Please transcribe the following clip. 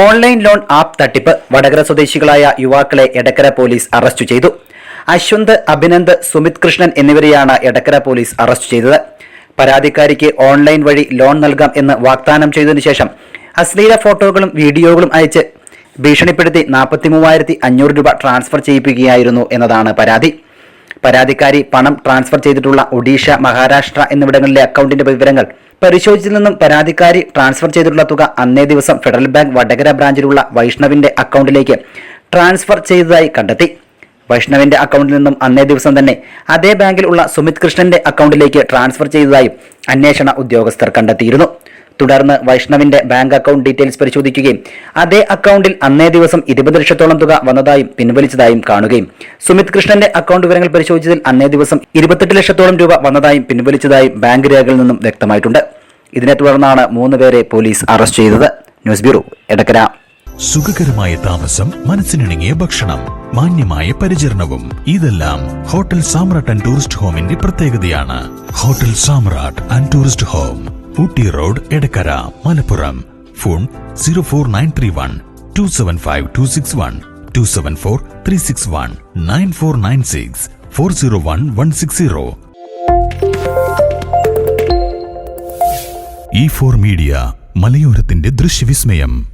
Online loan app തട്ടിപ്പ് വടകര സ്വദേശികളായ യുവാക്കളെ എടക്കര പോലീസ് അറസ്റ്റ് ചെയ്തു. അശ്വന്ത് അഭിനന്ദ് സുമിത് കൃഷ്ണൻ എന്നിവരെയാണ് എടക്കര പോലീസ് അറസ്റ്റ് ചെയ്തത്. പരാതിക്കാരിക്ക് ഓൺലൈൻ വഴി ലോൺ നൽകാം എന്ന് വാഗ്ദാനം ചെയ്തതിനു ശേഷം അശ്ലീല ഫോട്ടോകളും വീഡിയോകളും അയച്ച് ഭീഷണിപ്പെടുത്തി നാൽപ്പത്തി മൂവായിരത്തി അഞ്ഞൂറ് രൂപ ട്രാൻസ്ഫർ ചെയ്യിപ്പിക്കുകയായിരുന്നു എന്നതാണ് പരാതി. പരാതിക്കാരി പണം ട്രാൻസ്ഫർ ചെയ്തിട്ടുള്ള ഒഡീഷ മഹാരാഷ്ട്ര എന്നിവിടങ്ങളിലെ അക്കൗണ്ടിന്റെ വിവരങ്ങൾ പരിശോധിച്ചതിൽ നിന്നും പരാതിക്കാരി ട്രാൻസ്ഫർ ചെയ്തിട്ടുള്ള തുക അന്നേ ദിവസം ഫെഡറൽ ബാങ്ക് വടകര ബ്രാഞ്ചിലുള്ള വൈഷ്ണവിന്റെ അക്കൗണ്ടിലേക്ക് ട്രാൻസ്ഫർ ചെയ്തതായി കണ്ടെത്തി. വൈഷ്ണവിന്റെ അക്കൗണ്ടിൽ നിന്നും അന്നേ ദിവസം തന്നെ അതേ ബാങ്കിൽ ഉള്ള സുമിത് കൃഷ്ണന്റെ അക്കൗണ്ടിലേക്ക് ട്രാൻസ്ഫർ ചെയ്തതായും അന്വേഷണ ഉദ്യോഗസ്ഥർ കണ്ടെത്തിയിരുന്നു. തുടർന്ന് വൈഷ്ണവിന്റെ ബാങ്ക് അക്കൗണ്ട് ഡീറ്റെയിൽസ് പരിശോധിക്കുകയും അതേ അക്കൗണ്ടിൽ അന്നേ ദിവസം ഇരുപത് ലക്ഷത്തോളം തുക വന്നതായും പിൻവലിച്ചതായും കാണുകയും സുമിത് കൃഷ്ണന്റെ അക്കൗണ്ട് വിവരങ്ങൾ പരിശോധിച്ചതിൽ അന്നേ ദിവസം ഇരുപത്തെട്ട് ലക്ഷത്തോളം രൂപ വന്നതായും പിൻവലിച്ചതായും ബാങ്ക് രേഖകളിൽ നിന്നും വ്യക്തമായിട്ടുണ്ട്. ഇതിനെ തുടർന്നാണ് മൂന്ന് പേരെ പോലീസ് അറസ്റ്റ് ചെയ്തത്. News bureau Edakkara. സുഖകരമായ താമസം മനസ്സിനിണങ്ങിയ ഭക്ഷണം മാന്യമായ പരിചരണവും ഇതെല്ലാം ഹോട്ടൽ സാമ്രാട്ട് ആൻഡ് ടൂറിസ്റ്റ് ഹോമിന്റെ പ്രത്യേകതയാണ്. Hotel Samrat and tourist home. Ooty road Edakkara Malappuram. Phone zero four nine three one two seven five two six one two seven four three six one nine four nine six four zero one one six zero. E four media മലയോരത്തിന്റെ ദൃശ്യവിസ്മയം.